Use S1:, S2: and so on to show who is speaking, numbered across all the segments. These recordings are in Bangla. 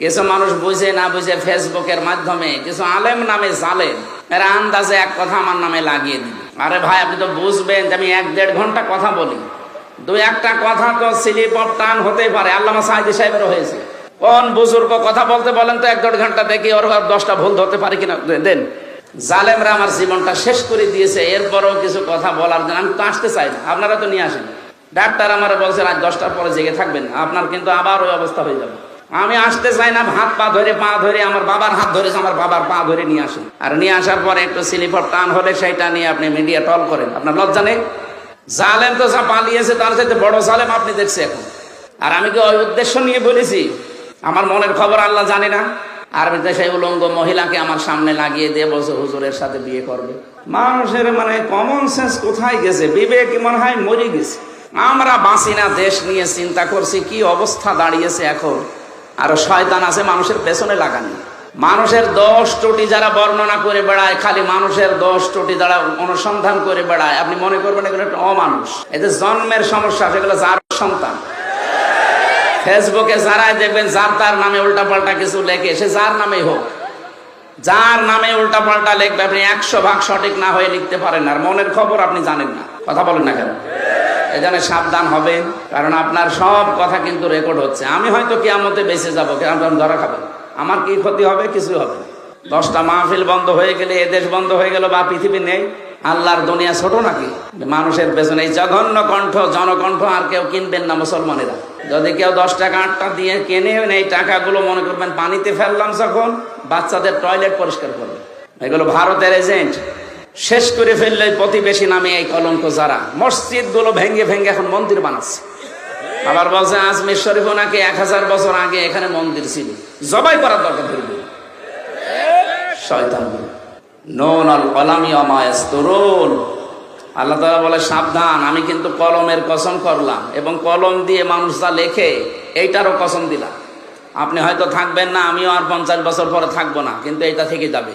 S1: কিছু মানুষ বুঝে না বুঝে ফেসবুকের মাধ্যমে, কিছু আলেম নামে জালেম, এরা আন্দাজে এক কথা আমার নামে লাগিয়ে দিবে। আরে ভাই, আপনি তো বুঝবেন যে আমি এক দেড় ঘণ্টা কথা বলি। দু একটা কথা তো স্লিপ অফ টান হতেই পারে। আল্লামা সাহিদি সাহেবেরও হয়েছে। কোন বুজুর্গ কথা বলতে বলেন তো এক দেড় ঘণ্টা দেখি ওর দশটা ভুল ধরতে পারি কিনা। দেন। জালেমরা আমার জীবনটা শেষ করে দিয়েছে, এরপরেও কিছু কথা বলার জন্য আমি তো আসতে চাই না। আপনারা তো নিয়ে আসেন। ডাক্তার আমার বলছে, রাত দশটার পরে জেগে থাকবেন আপনার কিন্তু আবার ওই অবস্থা হয়ে যাবে। আমি আসতে চাই না, হাত পা ধরে পা ধরে, আমার বাবার হাত ধরেছে আমার বাবার পা ধরে নিয়ে আসেন। আর নিয়ে আসার পরে একটু স্লিপার টান হলে সেটা নিয়ে আপনি মিডিয়া টল করেন। আপনার লজ্জা নেই? জালেম তো যা পালিয়েছে, তার সাথে বড় জালেম আপনি দেখছে এখন। আর আমি কি ওই উদ্দেশ্য নিয়ে বলেছি? আমার মনের খবর আল্লাহ জানে না। আর সেই উলঙ্গ মহিলাকে আমার সামনে লাগিয়ে দিয়ে বলছে, হুজুরের সাথে বিয়ে করবে। মানুষের মানে কমন সেন্স কোথায় গেছে? বিবেক মনে হয় মরে গেছে। আমরা বাঁচি না, দেশ নিয়ে চিন্তা করছি, কি অবস্থা দাঁড়িয়েছে এখন? আর শয়তান আছে, মানুষের পেছনে লাগানি। মানুষের দশ ত্রুটি যারা বর্ণনা করে বেড়ায়, খালি মানুষের দশ ত্রুটি যারা অনুসন্ধান করে বেড়ায়, আপনি মনে করবেন এগুলো একটা অমানুষ। এদের জন্মের সমস্যা সেগুলো যার সন্তান। ফেসবুকে যারাই দেখবেন, যার তার নামে উল্টাপাল্টা কিছু লেখে, সে যার নামেই হোক। যার নামে উল্টাপাল্টা লিখবে, আপনি একশো ভাগ সঠিক না হয়ে লিখতে পারেন আর মনের খবর আপনি জানেন না। কথা বলেন না কেন? এজন্য সাবধান হবেন, কারণ আপনার সব কথা কিন্তু রেকর্ড হচ্ছে। আমি হয়তো কেয়ামতে বেঁচে যাব কেমন ধরা খাবেন আমার কি ক্ষতি হবে? কিছু হবে না। দশটা মাহফিল বন্ধ হয়ে গেলে, এ দেশ বন্ধ হয়ে গেল বা পৃথিবী নেই, আল্লাহর দুনিয়া ছোট নাকি? মানুষের পেছনে এই জঘন্য কণ্ঠ, জনকণ্ঠ আর কেউ কিনবেন না মুসলমানেরা। যদি কেউ দশ টাকা, আটটা দিয়ে কেনে, এই টাকাগুলো মনে করবেন, পানিতে ফেললাম যখন, বাচ্চাদের টয়লেট পরিষ্কার করবে। এগুলো ভারতের এজেন্ট শেষ করে ফেললে প্রতিবেশী নামে এই কলঙ্ক যারা। মসজিদগুলো ভেঙ্গে ভেঙ্গে এখন মন্দির বানাচ্ছে। আবার বলছে আজমির শরীফ নাকি এক হাজার বছর আগে এখানে মন্দির ছিল। জবাই করার দরকার ধরবে। শয়তান নুন আল কলামি অমায়াস তরুণ আল্লাহ বলে, সাবধান, আমি কিন্তু কলমের কসম করলাম এবং কলম দিয়ে মানুষ যা লেখে, এইটারও কসম দিলাম। আপনি হয়তো থাকবেন না, আমিও আর পঞ্চাশ বছর পরে থাকব না, কিন্তু এটা থেকে যাবে।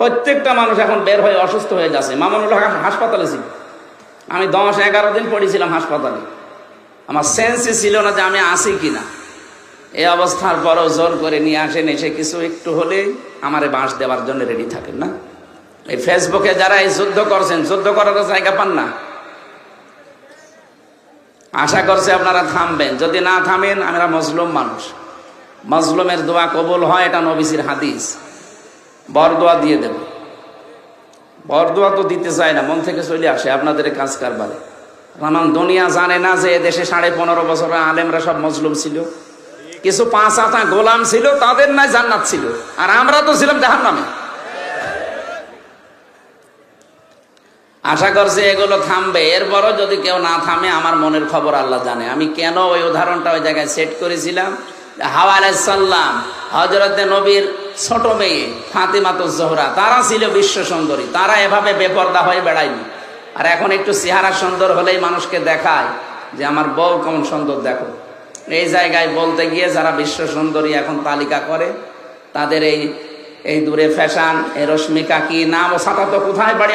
S1: প্রত্যেকটা মানুষ এখন বের হয়ে অসুস্থ হয়ে যাচ্ছে। মামুনুল হক হাসপাতালে ছিল। আমি দশ এগারো দিন পড়েছিলাম হাসপাতালে। আমার সেন্সই ছিল না যে আমি আসি কিনা। এই অবস্থার পরও জোর করে নিয়ে আসেন, এসে কিছু একটু হলে আমারে বাঁশ দেওয়ার জন্য রেডি থাকেন, না? এই ফেসবুকে যারা এই যুদ্ধ করছেন, যুদ্ধ করার জায়গা পান না। আশা করছে আপনারা থামবেন। যদি না থামেন, আমরা মজলুম মানুষ। মজলুমের দোয়া কবুল হয়, এটা নবিসির হাদিস। বরদোয়া দিয়ে দেব। বরদোয়া তো দিতে চায় না, মন থেকে চলে আসে আপনাদের কাজ কারবারে। কারণ দুনিয়া জানে না যে দেশে সাড়ে পনেরো বছর আলেমরা সব মজলুম ছিল। কিছু পাঁচ আতা গোলাম ছিল, তাদের নাই জান্নাত ছিল। আর আমরা তো ছিলাম দেহার নামে আশা করছি এগুলো থামবে। এরপরও যদি কেউ না থামে, আমার মনের খবর আল্লাহ জানে। আমি কেন ওই উদাহরণটা ওই জায়গায় সেট করেছিলাম? হাওয়া আলাইসাল্লাম নবীর ছোট মেয়ে জোহরা, তারা ছিল বিশ্ব সুন্দরী, তারা এভাবে বেপর্দা হয়ে বেড়ায়নি। আর এখন একটু চেহারা সুন্দর হলেই মানুষকে দেখায় যে আমার বউ কেমন সুন্দর, দেখো। এই জায়গায় বলতে গিয়ে যারা বিশ্ব সুন্দরী এখন তালিকা করে, তাদের এই এই দূরে ফ্যাশন, এই রশ্মিকা কি নাম, ও সাটা তো কোথায় বাড়ি